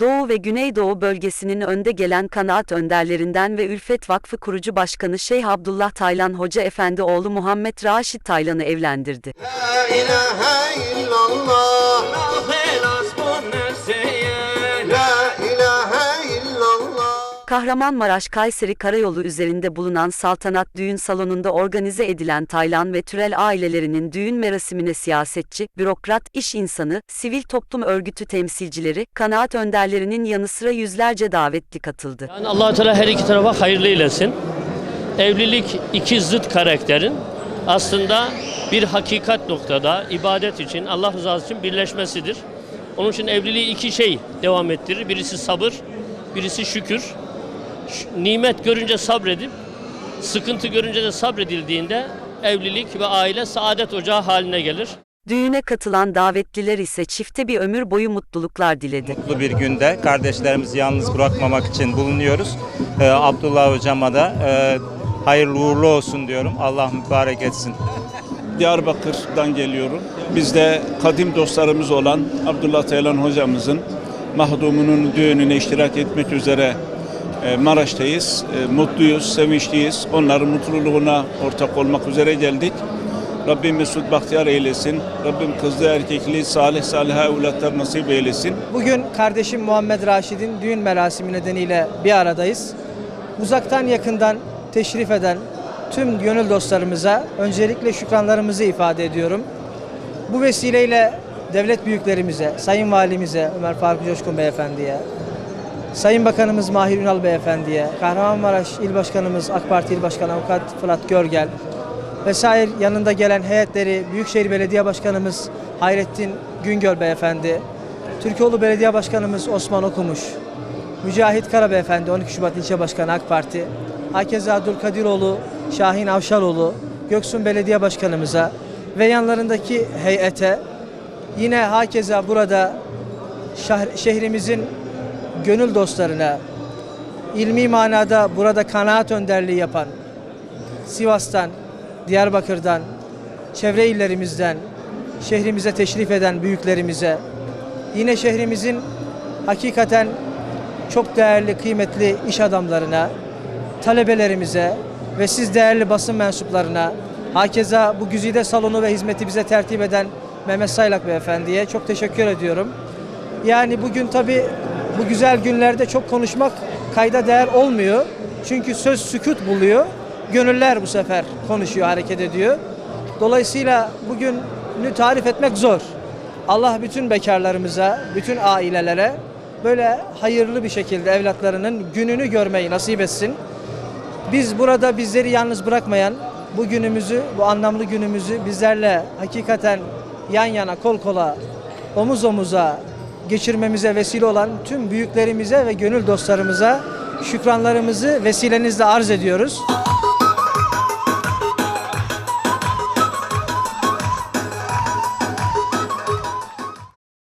Doğu ve Güneydoğu bölgesinin önde gelen kanaat önderlerinden ve Ülfet Vakfı kurucu başkanı Şeyh Abdullah Taylan Hoca Efendi oğlu Muhammed Raşit Taylan'ı evlendirdi. La ilahe illallah illallah Kahramanmaraş Kayseri Karayolu üzerinde bulunan saltanat düğün salonunda organize edilen Taylan ve Türel ailelerinin düğün merasimine siyasetçi, bürokrat, iş insanı, sivil toplum örgütü temsilcileri, kanaat önderlerinin yanı sıra yüzlerce davetli katıldı. Yani allah Teala her iki tarafa hayırlı eylesin. Evlilik iki zıt karakterin aslında bir hakikat noktada ibadet için, Allah rızası için birleşmesidir. Onun için evliliği iki şey devam ettirir. Birisi sabır, birisi şükür. Nimet görünce sabredip, sıkıntı görünce de sabredildiğinde evlilik ve aile saadet ocağı haline gelir. Düğüne katılan davetliler ise çifte bir ömür boyu mutluluklar diledi. mutlu bir günde kardeşlerimizi yalnız bırakmamak için bulunuyoruz. Ee, Abdullah hocama da e, hayırlı uğurlu olsun diyorum. Allah mübarek etsin. Diyarbakır'dan geliyorum. Biz de kadim dostlarımız olan Abdullah Taylan hocamızın mahdumunun düğününe iştirak etmek üzere Maraş'tayız. E, Mutluyuz, sevinçliyiz. Onların mutluluğuna ortak olmak üzere geldik. Rabbim mesut bahtiyar eylesin. Rabbim kızlı erkekli salih salih evlatlar nasip eylesin. Bugün kardeşim Muhammed Raşid'in düğün merasimi nedeniyle bir aradayız. Uzaktan yakından teşrif eden tüm gönül dostlarımıza öncelikle şükranlarımızı ifade ediyorum. Bu vesileyle devlet büyüklerimize, Sayın Valimize Ömer Faruk Coşkun Beyefendi'ye, Sayın Bakanımız Mahir Ünal Beyefendi'ye, Kahramanmaraş İl Başkanımız AK Parti İl Başkanı Avukat Fırat Görgel, vesaire yanında gelen heyetleri Büyükşehir Belediye Başkanımız Hayrettin Güngör Beyefendi, Türkoğlu Belediye Başkanımız Osman Okumuş, Mücahit Kara Beyefendi 12 Şubat İlçe Başkanı AK Parti, Hakeza Abdülkadiroğlu, Şahin Avşaroğlu, Göksun Belediye Başkanımıza ve yanlarındaki heyete yine hakeza burada şehrimizin gönül dostlarına, ilmi manada burada kanaat önderliği yapan, Sivas'tan, Diyarbakır'dan, çevre illerimizden, şehrimize teşrif eden büyüklerimize, yine şehrimizin hakikaten çok değerli, kıymetli iş adamlarına, talebelerimize ve siz değerli basın mensuplarına, hakeza bu güzide salonu ve hizmeti bize tertip eden Mehmet Saylak Beyefendi'ye çok teşekkür ediyorum. Yani bugün tabi bu güzel günlerde çok konuşmak kayda değer olmuyor. Çünkü söz sükut buluyor. Gönüller bu sefer konuşuyor, hareket ediyor. Dolayısıyla bugünü tarif etmek zor. Allah bütün bekarlarımıza, bütün ailelere böyle hayırlı bir şekilde evlatlarının gününü görmeyi nasip etsin. Biz burada bizleri yalnız bırakmayan bu günümüzü, bu anlamlı günümüzü bizlerle hakikaten yan yana, kol kola, omuz omuza geçirmemize vesile olan tüm büyüklerimize ve gönül dostlarımıza şükranlarımızı vesilenizle arz ediyoruz.